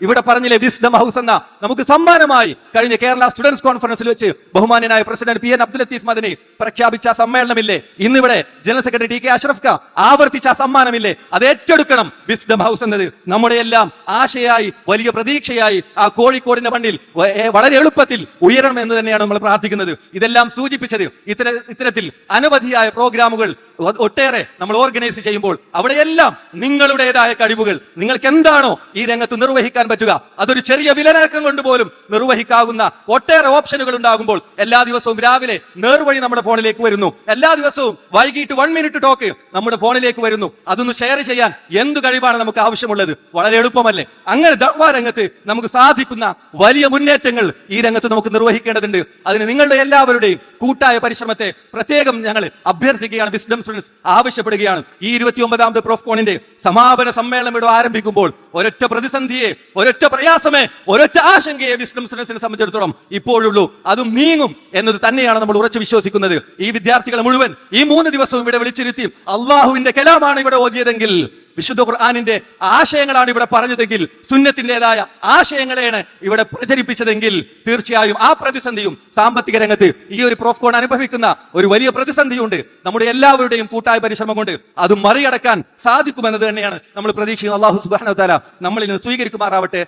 ഇവിടെ പറഞ്ഞില്ലേ wisdom house എന്ന നമുക്ക് സമ്മാനമായി കഴിഞ്ഞ കേരള സ്റ്റുഡൻസ് കോൺഫറൻസിൽ വെച്ച് ബഹുമാന്യനായ president P N Abdul Latheef Madani പ്രഖ്യാപിച്ച സമ്മേളനമില്ലേ ഇന്നിവിടെ general secretary T K Ashraf ക ആവർത്തിച്ച സമ്മാനമില്ലേ അത് ഏറ്റെടുക്കണം. വിസ്ഡം ഹൗസ് എന്നത് നമ്മുടെ എല്ലാം ആശയായി വലിയ പ്രതീക്ഷയായി ആ കോഴിക്കോടിന്റെ മണ്ണിൽ വളരെ എളുപ്പത്തിൽ ഉയരണം എന്ന് തന്നെയാണ് നമ്മൾ പ്രാർത്ഥിക്കുന്നത്. ഇതെല്ലാം സൂചിപ്പിച്ചത് ഇത്തര ഇത്തരത്തിൽ അനവധിയായ പ്രോഗ്രാമുകൾ ഒട്ടേറെ നമ്മൾ ഓർഗനൈസ് ചെയ്യുമ്പോൾ അവിടെയെല്ലാം നിങ്ങളുടേതായ കഴിവുകൾ. നിങ്ങൾക്ക് എന്താണോ ഈ രംഗത്ത് നിർവഹിക്കാൻ പറ്റുക? അതൊരു ചെറിയ വിലനക്കം കൊണ്ട് പോലും നിർവഹിക്കാവുന്ന ഒട്ടേറെ ഓപ്ഷനുകൾ ഉണ്ടാകുമ്പോൾ എല്ലാ ദിവസവും രാവിലെ നേർവഴി നമ്മുടെ ഫോണിലേക്ക് വരുന്നു. എല്ലാ ദിവസവും വൈകിട്ട് വൺ മിനിറ്റ് ടോക്ക് നമ്മുടെ ഫോണിലേക്ക് വരുന്നു. അതൊന്ന് ഷെയർ ചെയ്യാൻ എന്ത് കഴിവാണ് നമുക്ക് ആവശ്യമുള്ളത്? വളരെ എളുപ്പമല്ലേ? അങ്ങനെ ദർവാ രംഗത്ത് നമുക്ക് സാധിക്കുന്ന വലിയ മുന്നേറ്റങ്ങൾ ഈ രംഗത്ത് നമുക്ക് നിർവഹിക്കേണ്ടതുണ്ട്. അതിന് നിങ്ങളുടെ എല്ലാവരുടെയും കൂട്ടായ പരിശ്രമത്തെ പ്രത്യേകം ഞങ്ങൾ അഭ്യർത്ഥിക്കുകയാണ്. വിസ്ഡം സ്റ്റുഡൻസ് ആവശ്യപ്പെടുകയാണ്. ഈ ഇരുപത്തി ഒമ്പതാമത് പ്രോഫ്കോണിന്റെ സമാപന സമ്മേളനം ഇവിടെ ആരംഭിക്കുമ്പോൾ ഒരൊറ്റ പ്രതിസന്ധിയെ ഒരൊറ്റ പ്രയാസമേ ഒരൊറ്റ ആശങ്കയെ വിസ്ഡം സ്റ്റുഡൻസിനെ സംബന്ധിച്ചിടത്തോളം ഇപ്പോഴുള്ളൂ. അതും നീങ്ങും എന്നത് തന്നെയാണ് നമ്മൾ ഉറച്ചു വിശ്വസിക്കുന്നത്. ഈ വിദ്യാർത്ഥികളെ മുഴുവൻ ഈ മൂന്ന് ദിവസവും ഇവിടെ വിളിച്ചിരുത്തി അള്ളാഹുവിന്റെ കലാമാണ് ഇവിടെ ഓതിയതെങ്കിൽ വിശുദ്ധ ഖുർആാനിന്റെ ആശയങ്ങളാണ് ഇവിടെ പറഞ്ഞതെങ്കിൽ സുന്നത്തിന്റെതായ ആശയങ്ങളെയാണ് ഇവിടെ പ്രചരിപ്പിച്ചതെങ്കിൽ തീർച്ചയായും ആ പ്രതിസന്ധിയും സാമ്പത്തിക രംഗത്ത് ഈ ഒരു പ്രോഫ്കോൺ അനുഭവിക്കുന്ന ഒരു വലിയ പ്രതിസന്ധിയുണ്ട്. നമ്മുടെ എല്ലാവരുടെയും കൂട്ടായ പരിശ്രമം കൊണ്ട് അത് മറികടക്കാൻ സാധിക്കുമെന്നത് തന്നെയാണ് നമ്മൾ പ്രതീക്ഷിക്കുന്നത്. അള്ളാഹു സുബാന നമ്മളിൽ സ്വീകരിക്കുമാറാവട്ടെ.